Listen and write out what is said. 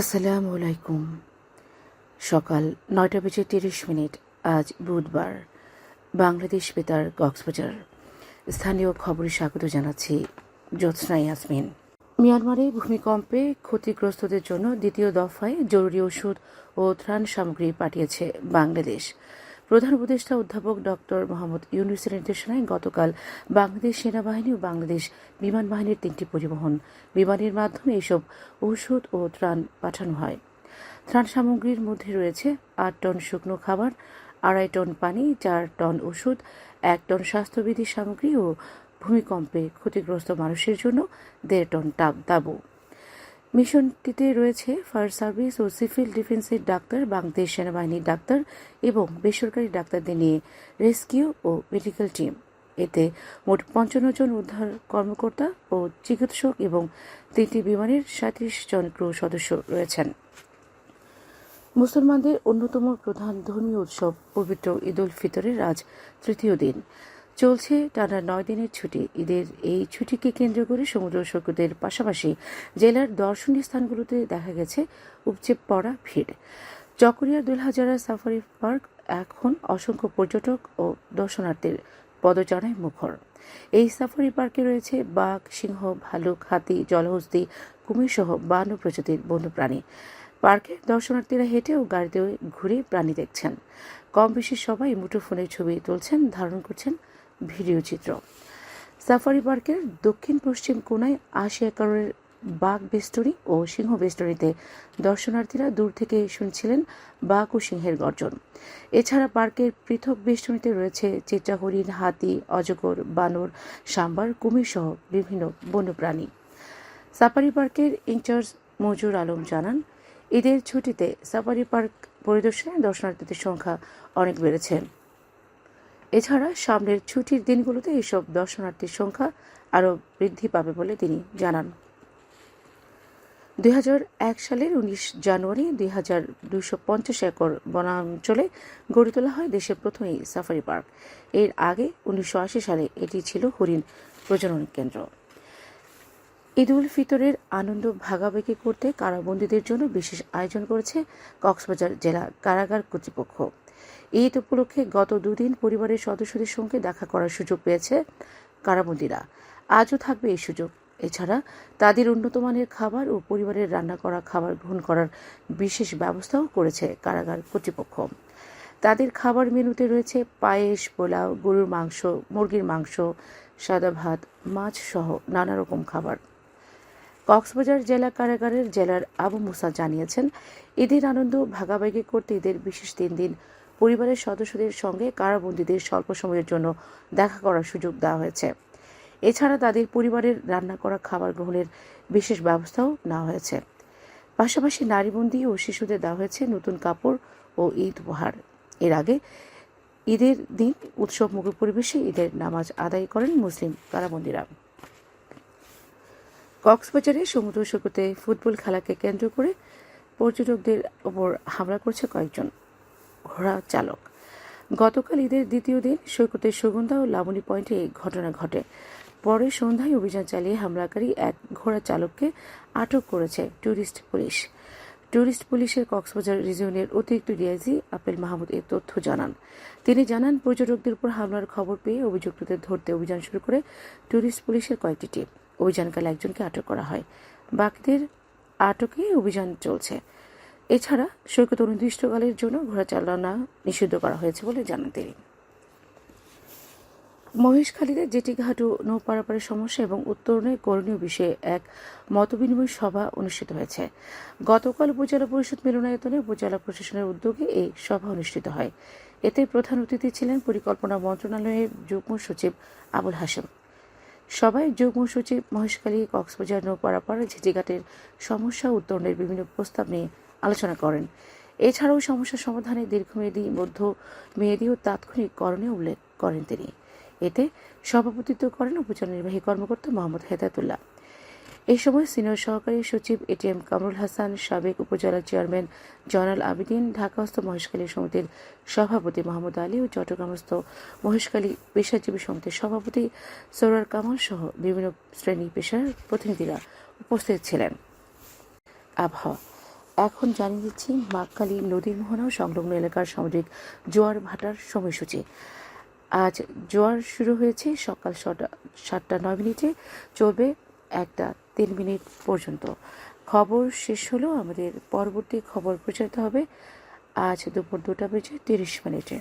আসসালামু আলাইকুম। সকাল নয়টা বেজে তিরিশ মিনিট, আজ বুধবার। বাংলাদেশ বেতার, কক্সবাজার। স্থানীয় খবরে স্বাগত জানাচ্ছি জ্যোৎস্না ইয়াসমিন। মিয়ানমারে ভূমিকম্পে ক্ষতিগ্রস্তদের জন্য দ্বিতীয় দফায় জরুরি ওষুধ ও ত্রাণ সামগ্রী পাঠিয়েছে বাংলাদেশ। প্রধান উপদেষ্টা অধ্যাপক ডক্টর মোহাম্মদ ইউনুসের নির্দেশনায় গতকাল বাংলাদেশ সেনাবাহিনী ও বাংলাদেশ বিমান বাহিনীর তিনটি পরিবহন বিমানের মাধ্যমে এসব ওষুধ ও ত্রাণ পাঠানো হয়। ত্রাণ সামগ্রীর মধ্যে রয়েছে আট টন শুকনো খাবার, আড়াই টন পানি, চার টন ওষুধ, এক টন স্বাস্থ্যবিধি সামগ্রী ও ভূমিকম্পে ক্ষতিগ্রস্ত মানুষের জন্য দেড় টন তাবু মিশনটিতে রয়েছে ফায়ার সার্ভিস ও সিভিল ডিফেন্সের ডাক্তার, বাংলাদেশ সেনাবাহিনীর ডাক্তার এবং বেসরকারি ডাক্তারদের নিয়ে রেস্কিউ ও মেডিকেল টিম। এতে মোট পঞ্চান্ন জন উদ্ধার কর্মকর্তা ও চিকিৎসক এবং তিনটি বিমানের সাঁত্রিশ জন ক্রু সদস্য রয়েছেন। মুসলমানদের অন্যতম প্রধান ধর্মীয় উৎসব পবিত্র ঈদ উল ফিতরের আজ তৃতীয় দিন। চলছে টানা নয় দিনের ছুটি। ঈদের এই ছুটিকে কেন্দ্র করে সমুদ্র সৈকতের পাশাপাশি জেলার দর্শনীয় স্থানগুলোতে দেখা গেছে উপচে পড়া ভিড়। চকরিয়া দুলহাজারা সাফারি পার্ক এখন অসংখ্য পর্যটক ও দর্শনার্থীর পদচারণায় মুখর। এই সাফারি পার্কে রয়েছে বাঘ, সিংহ, ভালুক, হাতি, জলহস্তি, কুমির সহ বান্ন প্রজাতির বন্যপ্রাণী। পার্কে দর্শনার্থীরা হেঁটে ও গাড়িতে ঘুরে প্রাণী দেখছেন। কম বেশি সবাই মুঠোফোনে ছবি তুলছেন, ধারণ করছেন ভিডিও চিত্র। সাফারি পার্কের দক্ষিণ পশ্চিম কোনায় আশি একরের বাঘ বেষ্টনী ও সিংহ বেষ্টনীতে দর্শনার্থীরা দূর থেকে শুনছিলেন বাঘ ও সিংহের গর্জন। এছাড়া পার্কের পৃথক বেষ্টনীতে রয়েছে চিত্রা হরিণ হাতি, অজগর, বানর, সাম্বার, কুমির সহ বিভিন্ন বন্যপ্রাণী। সাফারি পার্কের ইনচার্জ মজুর আলম জানান, ঈদের ছুটিতে সাফারি পার্ক পরিদর্শনে দর্শনার্থীদের সংখ্যা অনেক বেড়েছে। এছাড়া সামনের ছুটির দিনগুলোতে এসব দর্শনার্থীর সংখ্যা আরও বৃদ্ধি পাবে বলে তিনি জানান। দুই হাজার এক সালের উনিশ জানুয়ারি দুই হাজার দুইশো পঞ্চাশ একর বনাঞ্চলে গড়ে তোলা হয় দেশের প্রথম এই সাফারি পার্ক। এর আগে উনিশশো আশি সালে এটি ছিল হরিণ প্রজনন কেন্দ্র। ঈদ উল ফিতরের আনন্দ ভাগাভাগি করতে কারাবন্দীদের জন্য বিশেষ আয়োজন করেছে কক্সবাজার জেলা কারাগার কর্তৃপক্ষ। ঈদ উপলক্ষে গত দুদিন পরিবারের সদস্যদের সঙ্গে দেখা করার সুযোগ পেয়েছে কারাবন্দীরা। আজও থাকবে এই সুযোগ। এছাড়া তাদের উন্নত মানের খাবার ও পরিবারের রান্না করা খাবার গ্রহণ করার বিশেষ ব্যবস্থাও করেছে কারাগার কর্তৃপক্ষ। তাদের খাবার মেনুতে রয়েছে পায়েস, পোলাও, গরুর মাংস, মুরগির মাংস, সাদা ভাত, মাছ সহ নানা রকম খাবার। কক্সবাজার জেলা কারাগারের জেলার আবু মুসা জানিয়েছেন, ঈদের আনন্দ ভাগাভাগি করতে ঈদের বিশেষ তিন দিন পরিবারের সদস্যদের সঙ্গে কারাবন্দীদের স্বল্প সময়ের জন্য দেখা করার সুযোগ দেওয়া হয়েছে। এছাড়া তাদের পরিবারের রান্না করা খাবার গ্রহণের বিশেষ ব্যবস্থাও নেওয়া হয়েছে। পাশাপাশি নারীবন্দী ও শিশুদের দেওয়া হয়েছে নতুন কাপড় ও ঈদ উপহার। এর আগে ঈদের দিন উৎসব মুখর পরিবেশে ঈদের নামাজ আদায় করেন মুসলিম কারাবন্দীরা। কক্সবাজারে সমুদ্র সৈকতে ফুটবল খেলাকে কেন্দ্র করে পর্যটকদের ওপর হামলা করছে কয়েকজন। ঘোড়া চালক। গতকাল ঈদের দ্বিতীয় দিন সৈকতের সুগন্ধা ও লাবণী পয়েন্টে এই ঘটনা ঘটে। পরে সন্ধ্যায় অভিযান চালিয়ে হামলাকারী এক ঘোড়া চালককে আটক করেছে ট্যুরিস্ট পুলিশ। ট্যুরিস্ট পুলিশের কক্সবাজার রিজিয়নের অতিরিক্ত ডিআইজি আপেল মাহমুদ এ তথ্য জানান। তিনি জানান, পর্যটকদের উপর হামলার খবর পেয়ে অভিযুক্তদের ধরতে অভিযান শুরু করে ট্যুরিস্ট পুলিশের কয়েকটি টিম। অভিযানকালে একজনকে আটক করা হয়। বাকিদের আটকে অভিযান চলছে। এছাড়া সৈকত অনির্দিষ্টকালের জন্য ঘোড়া চালনা নিষিদ্ধ করা হয়েছে বলে জানান তিনি। মহেশখালীতে জেটিঘাট ও নৌ পারাপারের সমস্যা এবং উত্তরণে করণীয় বিষয়ে এক মতবিনিময় সভা অনুষ্ঠিত হয়েছে। গতকাল উপজেলা পরিষদ মিলনায়তনে উপজেলা প্রশাসনের উদ্যোগে এই সভা অনুষ্ঠিত হয়। এতে প্রধান অতিথি ছিলেন পরিকল্পনা মন্ত্রণালয়ের যুগ্ম সচিব আবুল হাসেম সভায় যুগ্ম সচিব মহেশখালী কক্সবাজার নৌ পারাপার ঝিটিঘাটের সমস্যা উত্তরণের বিভিন্ন প্রস্তাব নিয়ে আলোচনা করেন। এছাড়াও সমস্যা সমাধানে দীর্ঘমেয়াদী, মধ্য মেয়াদী ও তাৎক্ষণিক করণীয় উল্লেখ করেন তিনি। এতে সভাপতিত্ব করেন উপজেলা নির্বাহী কর্মকর্তা মোহাম্মদ হেদায়তুল্লাহ। এই সময় সিনিয়র সহকারী সচিব এটিএম কামরুল হাসান, সাবেক উপজেলা চেয়ারম্যান জয়নাল আবিদিন, ঢাকাস্থ মহেশখালী সমিতির সভাপতি মাহমুদ আলী ও চট্টগ্রামস্থ মহেশখালী পেশাজীবী সমিতির সভাপতি সৌরার কামাল সহ বিভিন্ন শ্রেণি পেশার প্রতিনিধিরা উপস্থিত ছিলেন। আবহাওয়া এখন জানিয়ে দিচ্ছি মাকালী নদীর মোহনা সংলগ্ন এলাকার সামুদ্রিক জোয়ার ভাটার সময়সূচি। আজ জোয়ার শুরু হয়েছে সকাল ছটা, সাতটা নয় মিনিটে, চলবে একটা তিন মিনিট পর্যন্ত। খবর শেষ হলো, আমাদের পরবর্তী খবর প্রচারিত হবে আজ দুপুর দুটা বেজে তিরিশ মিনিটে।